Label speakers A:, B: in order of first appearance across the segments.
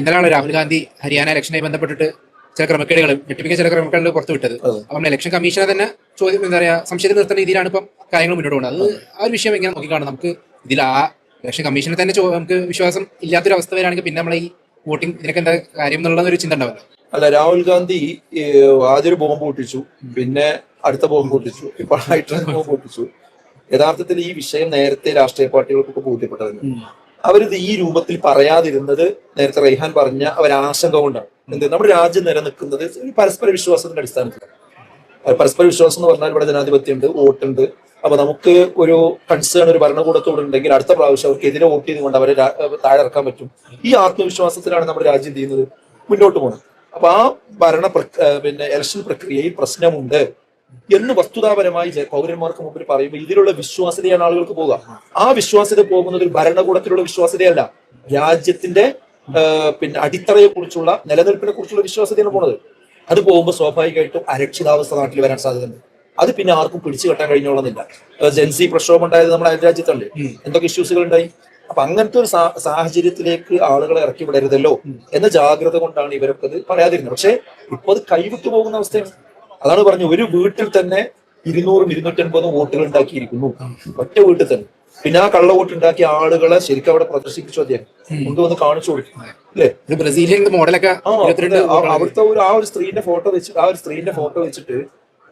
A: ഇന്നലെയാണ് രാഹുൽ ഗാന്ധി ഹരിയാന ഇലക്ഷനുമായി ബന്ധപ്പെട്ടിട്ട് ചില ക്രമക്കേടുകൾ ഞെട്ടിപ്പിക്കുന്ന ചില ക്രമക്കേടുകൾ
B: പുറത്തുവിട്ടത്.
A: അപ്പം ഇലക്ഷൻ കമ്മീഷനെ തന്നെ ചോദ്യം എന്താ പറയാ സംശയത്തിൽ നിർത്തുന്ന രീതിയിലാണ് ഇപ്പം കാര്യങ്ങൾ മുന്നോട്ട് പോകുന്നത്. അത് ആ ഒരു വിഷയം എങ്ങനെ നോക്കിക്കാണും. നമുക്ക് ഇതിൽ ആ ഇലക്ഷൻ കമ്മീഷനെ തന്നെ നമുക്ക് വിശ്വാസം ഇല്ലാത്തൊരു അവസ്ഥ വരാണെങ്കിൽ പിന്നെ നമ്മളെ ഈ വോട്ടിംഗ് ഇതിനൊക്കെ എന്താ കാര്യം എന്നുള്ള ഒരു ചിന്ത ഉണ്ടാവില്ല.
B: അല്ല രാഹുൽ ഗാന്ധി ആദ്യൊരു ഒരു ബോംബ് പൊട്ടിച്ചു പിന്നെ അടുത്ത ബോംബ് പൊട്ടിച്ചു ഇപ്പോൾ ഹൈഡ്രജൻ ബോംബ് പൊട്ടിച്ചു. യഥാർത്ഥത്തിൽ ഈ വിഷയം നേരത്തെ രാഷ്ട്രീയ പാർട്ടികൾക്കൊക്കെ ബോധ്യപ്പെട്ടതായിരുന്നു അവരിത് ഈ രൂപത്തിൽ പറയാതിരുന്നത് നേരത്തെ റൈഹാൻ പറഞ്ഞ ഒരാശങ്ക കൊണ്ടാണ്. എന്ത്? നമ്മുടെ രാജ്യം നിലനിൽക്കുന്നത് പരസ്പര വിശ്വാസത്തിന്റെ അടിസ്ഥാനത്തിലാണ്. പരസ്പര വിശ്വാസം എന്ന് പറഞ്ഞാൽ ഇവിടെ ജനാധിപത്യം ഉണ്ട് വോട്ടുണ്ട്. അപ്പൊ നമുക്ക് ഒരു കൺസേൺ ഒരു ഭരണകൂടത്തോട് ഉണ്ടെങ്കിൽ അടുത്ത പ്രാവശ്യം അവർക്ക് എതിരെ വോട്ട് ചെയ്തുകൊണ്ട് അവരെ താഴെ ഇറക്കാൻ പറ്റും. ഈ ആത്മവിശ്വാസത്തിലാണ് നമ്മുടെ രാജ്യം ചെയ്യുന്നത്? മുന്നോട്ട് പോകണം അപ്പൊ ആ ഭരണ പിന്നെ ഇലക്ഷൻ പ്രക്രിയയിൽ പ്രശ്നമുണ്ട്. എന്ന് വസ്തുതാപരമായി പൗരന്മാർക്ക് മുമ്പിൽ പറയുമ്പോൾ ഇതിലുള്ള വിശ്വാസ്യതയാണ് ആളുകൾക്ക് പോകുക ആ വിശ്വാസ്യത പോകുന്നത് ഒരു ഭരണകൂടത്തിലുള്ള വിശ്വാസ്യതയല്ല. രാജ്യത്തിന്റെ പിന്നെ അടിത്തറയെ കുറിച്ചുള്ള നിലനിൽപ്പിനെ കുറിച്ചുള്ള വിശ്വാസ്യതയാണ് പോണത്. അത് പോകുമ്പോൾ സ്വാഭാവികമായിട്ടും അരക്ഷിതാവസ്ഥ നാട്ടിൽ വരാൻ സാധ്യതയുണ്ട്. അത് പിന്നെ ആർക്കും പിടിച്ചു കെട്ടാൻ കഴിഞ്ഞോളുന്നില്ല. ജെൻസി പ്രക്ഷോഭം ഉണ്ടായത് നമ്മുടെ അയൽരാജ്യത്തല്ലേ? എന്തൊക്കെ ഇഷ്യൂസുകൾ ഉണ്ടായി അപ്പൊ അങ്ങനത്തെ ഒരു സാഹചര്യത്തിലേക്ക് ആളുകളെ ഇറക്കി വിടരുതല്ലോ എന്ന ജാഗ്രത കൊണ്ടാണ് ഇവരൊക്കെ അത് പറയാതിരുന്നത്. പക്ഷെ ഇപ്പൊ അത് കൈവിട്ടു പോകുന്ന അവസ്ഥയാണ്. അതാണ് പറഞ്ഞു ഒരു വീട്ടിൽ തന്നെ ഇരുന്നൂറും ഇരുന്നൂറ്റൻപതും വോട്ടുകൾ ഉണ്ടാക്കിയിരിക്കുന്നു. ഒറ്റ വീട്ടിൽ തന്നെ. പിന്നെ ആ കള്ള വോട്ട് ഉണ്ടാക്കിയ ആളുകളെ ശരിക്കും അവിടെ പ്രദർശിപ്പിച്ചു അദ്ദേഹം. കൊണ്ടുവന്ന് കാണിച്ചു കൊടുക്കും അല്ലേ?
A: ബ്രസീലിയൻ മോഡലൊക്കെ
B: അവിടുത്തെ ഒരു ആ ഒരു സ്ത്രീന്റെ ഫോട്ടോ വെച്ച് ആ ഒരു സ്ത്രീന്റെ ഫോട്ടോ വെച്ചിട്ട്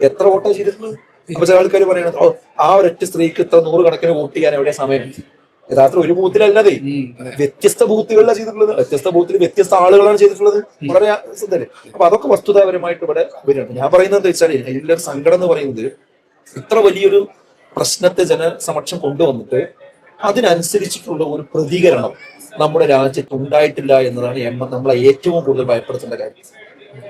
B: എത്ര വോട്ടാ ചെയ്തിരുന്നു അപ്പൊ ചില ആൾക്കാർ പറയണത് ആ ഒരൊറ്റ സ്ത്രീക്ക് ഇത്ര നൂറ് കണക്കിന് വോട്ട് ചെയ്യാൻ എവിടെ സമയം? യഥാർത്ഥ ഒരു ബൂത്തിലല്ലതേ. വ്യത്യസ്ത ബൂത്തുകളിലാണ് ചെയ്തിട്ടുള്ളത്. വ്യത്യസ്ത ബൂത്തിൽ വ്യത്യസ്ത ആളുകളാണ് ചെയ്തിട്ടുള്ളത്. വളരെ സുന്ദര അപ്പൊ അതൊക്കെ വസ്തുതാപരമായിട്ട് ഇവിടെ വരികയാണ്. ഞാൻ പറയുന്നത് എന്താ വെച്ചാൽ ഇതിന്റെ ഒരു സങ്കടം എന്ന് പറയുന്നത് ഇത്ര വലിയൊരു പ്രശ്നത്തെ ജനസമക്ഷം കൊണ്ടുവന്നിട്ട് അതിനനുസരിച്ചിട്ടുള്ള ഒരു പ്രതികരണം നമ്മുടെ രാജ്യത്ത് ഉണ്ടായിട്ടില്ല എന്നതാണ് എം നമ്മളെ ഏറ്റവും കൂടുതൽ ഭയപ്പെടുത്തേണ്ട കാര്യം.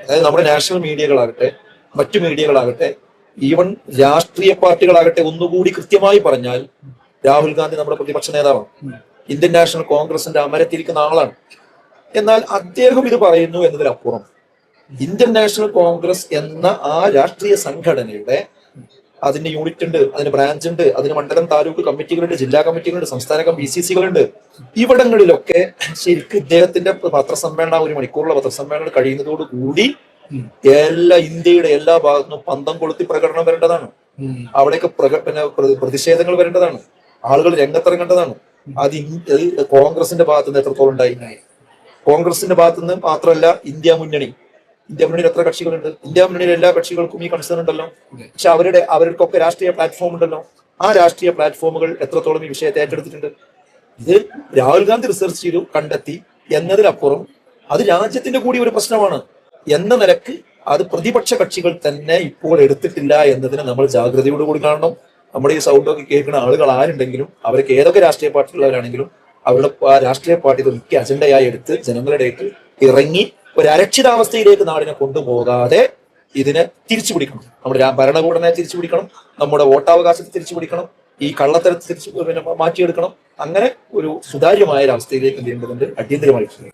B: അതായത് നമ്മുടെ നാഷണൽ മീഡിയകളാകട്ടെ മറ്റു മീഡിയകളാകട്ടെ ഈവൻ രാഷ്ട്രീയ പാർട്ടികളാകട്ടെ ഒന്നുകൂടി കൃത്യമായി പറഞ്ഞാൽ രാഹുൽ ഗാന്ധി നമ്മുടെ പ്രതിപക്ഷ നേതാവാണ്. ഇന്ത്യൻ നാഷണൽ കോൺഗ്രസിന്റെ അമരത്തിരിക്കുന്ന ആളാണ്. എന്നാൽ അദ്ദേഹം ഇത് പറയുന്നു എന്നതിലപ്പുറം ഇന്ത്യൻ നാഷണൽ കോൺഗ്രസ് എന്ന ആ രാഷ്ട്രീയ സംഘടനയുടെ അതിന്റെ യൂണിറ്റ് ഉണ്ട് അതിന് ബ്രാഞ്ച് ഉണ്ട് അതിന് മണ്ഡലം താലൂക്ക് കമ്മിറ്റികളുണ്ട് ജില്ലാ കമ്മിറ്റികളുണ്ട് സംസ്ഥാന ബി സി സികളുണ്ട്. ഇവിടങ്ങളിലൊക്കെ ശരിക്കും ഇദ്ദേഹത്തിന്റെ പത്രസമ്മേളനം ഒരു മണിക്കൂറുള്ള പത്രസമ്മേളനം കഴിയുന്നതോട് കൂടി എല്ലാ ഇന്ത്യയുടെ എല്ലാ ഭാഗത്തും പന്തം കൊളുത്തി പ്രകടനം വരേണ്ടതാണ്. അവിടെയൊക്കെ പ്രക- പിന്നെ പ്രതിഷേധങ്ങൾ വരേണ്ടതാണ്. ആളുകൾ രംഗത്തിറങ്ങേണ്ടതാണ്. അത് കോൺഗ്രസിന്റെ ഭാഗത്ത് നിന്ന് എത്രത്തോളം ഉണ്ടായി കോൺഗ്രസിന്റെ ഭാഗത്ത് നിന്ന് മാത്രമല്ല ഇന്ത്യ മുന്നണി. ഇന്ത്യ മുന്നണിയിൽ എത്ര കക്ഷികളുണ്ട്? ഇന്ത്യ മുന്നണിയിൽ എല്ലാ കക്ഷികൾക്കും ഈ കൺസേൺ ഉണ്ടല്ലോ. പക്ഷെ അവരുടെ അവർക്കൊക്കെ രാഷ്ട്രീയ പ്ലാറ്റ്ഫോം ഉണ്ടല്ലോ. ആ രാഷ്ട്രീയ പ്ലാറ്റ്ഫോമുകൾ എത്രത്തോളം ഈ വിഷയത്തെ ഏറ്റെടുത്തിട്ടുണ്ട്? ഇത് രാഹുൽ ഗാന്ധി റിസർച്ച് ചെയ്തു കണ്ടെത്തി എന്നതിലപ്പുറം അത് രാജ്യത്തിന്റെ കൂടി ഒരു പ്രശ്നമാണ്. എന്ന നിലയ്ക്ക് അത് പ്രതിപക്ഷ കക്ഷികൾ തന്നെ ഇപ്പോൾ എടുത്തിട്ടില്ല എന്നതിനെ നമ്മൾ ജാഗ്രതയോടുകൂടി കാണണം. നമ്മുടെ ഈ സൗണ്ടൊക്കെ കേൾക്കുന്ന ആളുകൾ ആരുണ്ടെങ്കിലും അവർക്ക് ഏതൊക്കെ രാഷ്ട്രീയ പാർട്ടിയിലുള്ളവരാണെങ്കിലും അവരുടെ ആ രാഷ്ട്രീയ പാർട്ടി മുഖ്യ അജണ്ടയായി എടുത്ത് ജനങ്ങളുടെ ഇറങ്ങി ഒരു അരക്ഷിതാവസ്ഥയിലേക്ക് നാടിനെ കൊണ്ടുപോകാതെ ഇതിനെ തിരിച്ചു പിടിക്കണം നമ്മുടെ ഭരണകൂടനെ തിരിച്ചു പിടിക്കണം നമ്മുടെ വോട്ടവകാശത്തെ തിരിച്ചു പിടിക്കണം ഈ കള്ളത്തരത്തെ തിരിച്ചു പിന്നെ മാറ്റിയെടുക്കണം. അങ്ങനെ ഒരു സുതാര്യമായ ഒരു അവസ്ഥയിലേക്ക് എന്ത് ചെയ്യേണ്ടതുണ്ട്? അടിയന്തരമായിട്ട്